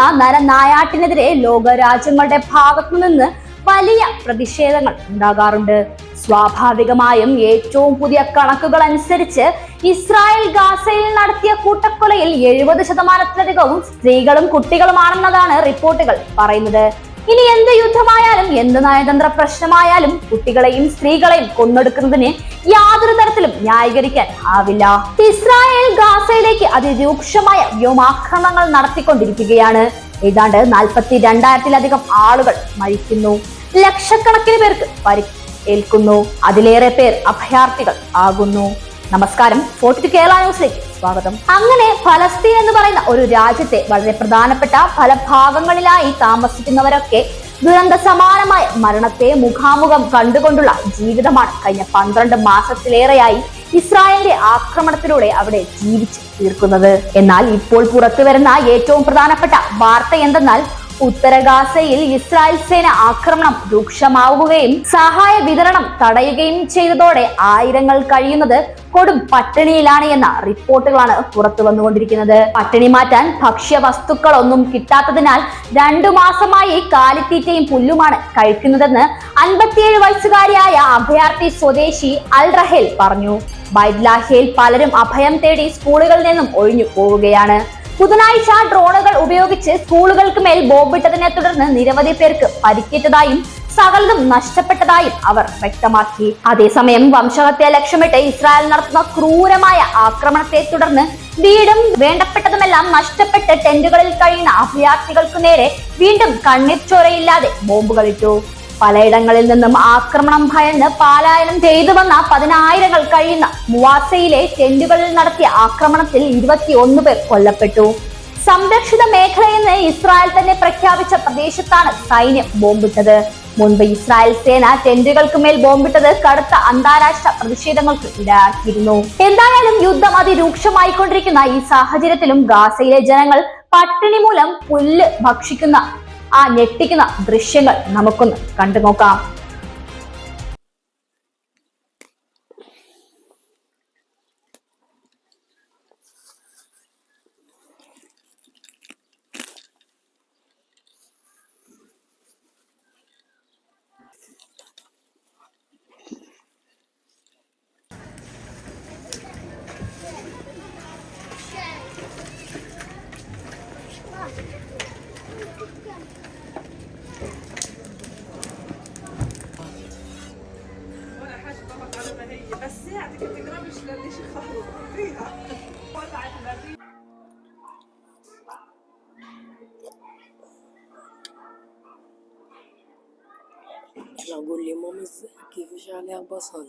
നടക്കുന്ന നരനായാട്ടിനെതിരെ ലോകരാജ്യങ്ങളുടെ ഭാഗത്തു നിന്ന് വലിയ പ്രതിഷേധങ്ങൾ ഉണ്ടാകാറുണ്ട്. സ്വാഭാവികമായും ഏറ്റവും പുതിയ കണക്കുകൾ അനുസരിച്ച് ഇസ്രായേൽ ഗാസയിൽ നടത്തിയ കൂട്ടക്കൊലയിൽ എഴുപത് ശതമാനത്തിലധികവും സ്ത്രീകളും കുട്ടികളുമാണെന്നതാണ് റിപ്പോർട്ടുകൾ പറയുന്നത്. ഇനി എന്ത് യുദ്ധമായാലും എന്ത് നയതന്ത്ര പ്രശ്നമായാലും കുട്ടികളെയും സ്ത്രീകളെയും കൊന്നെടുക്കുന്നതിന് യാതൊരു തരത്തിലും ന്യായീകരിക്കാൻ ആവില്ല. ഇസ്രായേൽ ഗാസയിലേക്ക് അതിരൂക്ഷമായ വ്യോമാക്രമണങ്ങൾ നടത്തിക്കൊണ്ടിരിക്കുകയാണ്. ഏതാണ്ട് നാൽപ്പത്തി രണ്ടായിരത്തിലധികം ആളുകൾ മരിക്കുന്നു. ലക്ഷക്കണക്കിന് പേർക്ക് പരി ഏൽക്കുന്നു അതിലേറെ പേർ അഭയാർത്ഥികൾ ആകുന്നു. നമസ്കാരം. ന്യൂസിലേക്ക് സ്വാഗതം. അങ്ങനെ ഫലസ്തീൻ എന്ന് പറയുന്ന ഒരു രാജ്യത്തെ വളരെ പ്രധാനപ്പെട്ട പല ഭാഗങ്ങളിലായി താമസിക്കുന്നവരൊക്കെ ദുരന്ത സമാനമായ മരണത്തെ മുഖാമുഖം കണ്ടുകൊണ്ടുള്ള ജീവിതമാണ് കഴിഞ്ഞ പന്ത്രണ്ട് മാസത്തിലേറെയായി ഇസ്രായേലിന്റെ ആക്രമണത്തിലൂടെ അവിടെ ജീവിച്ച് തീർക്കുന്നത്. എന്നാൽ ഇപ്പോൾ പുറത്തു വരുന്ന ഏറ്റവും പ്രധാനപ്പെട്ട വാർത്ത എന്തെന്നാൽ ഉത്തരഗാസയിൽ ഇസ്രായേൽ സേന ആക്രമണം രൂക്ഷമാവുകയും സഹായ വിതരണം തടയുകയും ചെയ്തതോടെ ആയിരങ്ങൾ കഴിയുന്നത് കൊടും പട്ടിണിയിലാണ് എന്ന റിപ്പോർട്ടുകളാണ് പുറത്തു വന്നുകൊണ്ടിരിക്കുന്നത്. പട്ടിണി മാറ്റാൻ ഭക്ഷ്യ വസ്തുക്കളൊന്നും കിട്ടാത്തതിനാൽ രണ്ടു മാസമായി കാലിത്തീറ്റയും പുല്ലുമാണ് കഴിക്കുന്നതെന്ന് അൻപത്തിയേഴ് വയസ്സുകാരിയായ അഭയാർത്ഥി സ്വദേശി അൽ റഹേൽ പറഞ്ഞു. ബൈദ്ലാഹയിൽ പലരും അഭയം തേടി സ്കൂളുകളിൽ നിന്നും ഒഴിഞ്ഞു പോവുകയാണ്. ബുധനാഴ്ച ഡ്രോണുകൾ ഉപയോഗിച്ച് സ്കൂളുകൾക്ക് മേൽ ബോംബിട്ടതിനെ തുടർന്ന് നിരവധി പേർക്ക് പരിക്കേറ്റതായും സകലതും നഷ്ടപ്പെട്ടതായും അവർ വ്യക്തമാക്കി. അതേസമയം വംശഹത്യ ലക്ഷ്യമിട്ട് ഇസ്രായേൽ നടത്തുന്ന ക്രൂരമായ ആക്രമണത്തെ തുടർന്ന് വീടും വേണ്ടപ്പെട്ടതുമെല്ലാം നഷ്ടപ്പെട്ട് ടെന്റുകളിൽ കഴിയുന്ന അഭയാർത്ഥികൾക്കു നേരെ വീണ്ടും കണ്ണീർ ചോരയില്ലാതെ ബോംബുകളിട്ടു പലയിടങ്ങളിൽ നിന്നും ആക്രമണം ഭയന്ന് പലായനം ചെയ്തു വന്ന പതിനായിരങ്ങൾ കഴിയുന്ന മുവാസയിലെ ടെന്റുകളിൽ നടത്തിയ ആക്രമണത്തിൽ ഇരുപത്തി ഒന്ന് പേർ കൊല്ലപ്പെട്ടു. സംരക്ഷിത മേഖലയെന്ന് ഇസ്രായേൽ തന്നെ പ്രഖ്യാപിച്ച പ്രദേശത്താണ് സൈന്യം ബോംബിട്ടത്. മുൻപ് ഇസ്രായേൽ സേന ടെന്റുകൾക്ക് മേൽ ബോംബിട്ടത് കടുത്ത അന്താരാഷ്ട്ര പ്രതിഷേധങ്ങൾക്ക് ഇടയാക്കിയിരുന്നു. എന്തായാലും യുദ്ധം അതിരൂക്ഷമായിക്കൊണ്ടിരിക്കുന്ന ഈ സാഹചര്യത്തിലും ഗാസയിലെ ജനങ്ങൾ പട്ടിണി മൂലം പുല്ല് ഭക്ഷിക്കുന്ന ആ ഞെട്ടിക്കുന്ന ദൃശ്യങ്ങൾ നമുക്കൊന്ന് കണ്ടു നോക്കാം ولا حاجة ما هي بس ساعتك تقربش لليش يخرجوا فيها الأرضية. أقول لي ماما إزاي كيفاش عليها بصل